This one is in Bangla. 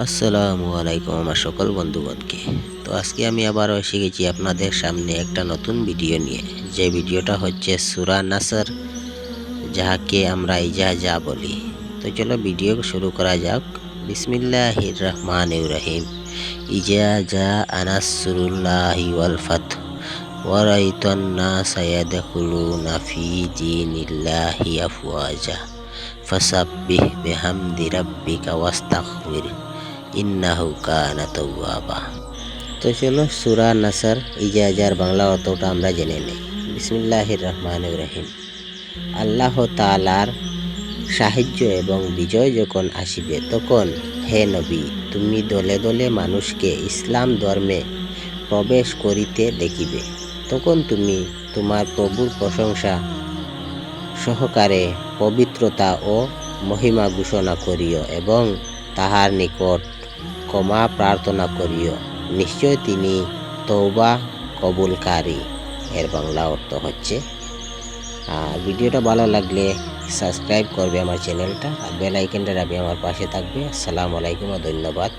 আসসালামু আলাইকুম আমার সকল বন্ধুগণকে তো আজকে আমি আবারও এসে গেছি আপনাদের সামনে একটা নতুন ভিডিও নিয়ে যে ভিডিওটা হচ্ছে সুরা নাসর যাহাকে আমরা ইজাজা বলি তো চলো ভিডিও শুরু করা যাক বিসমিল্লাহির রহমান রহিম ইজাজা আনাসরুল্লাহি ওয়াল ফাত ورأيت الناس يدخلون في دين الله أفواجا فسبح بحمد ربك واستغفر ইন্নাহু তো চলো, সূরা নাসার ইজাজার বাংলা অর্থটা আমরা জেনে নিই। বিসমিল্লাহির রহমানির রহিম। আল্লাহ তাআলার সাহায্য এবং বিজয় যখন আসিবে, তখন হে নবী, তুমি দলে দলে মানুষকে ইসলাম ধর্মে প্রবেশ করিতে দেখিবে। তখন তুমি তোমার প্রভুর প্রশংসা সহকারে পবিত্রতা ও মহিমা ঘোষণা করিও এবং তাহার নিকট ক্ষমা প্রার্থনা করিও। নিশ্চয় তিনি তৌবা কবুলকারী। এর বাংলা অর্থ হচ্ছে আর ভিডিওটা ভালো লাগলে সাবস্ক্রাইব করবে আমার চ্যানেলটা আর বেল আইকনটা রাখবে আমার পাশে থাকবে। আসসালামু আলাইকুম ও ধন্যবাদ।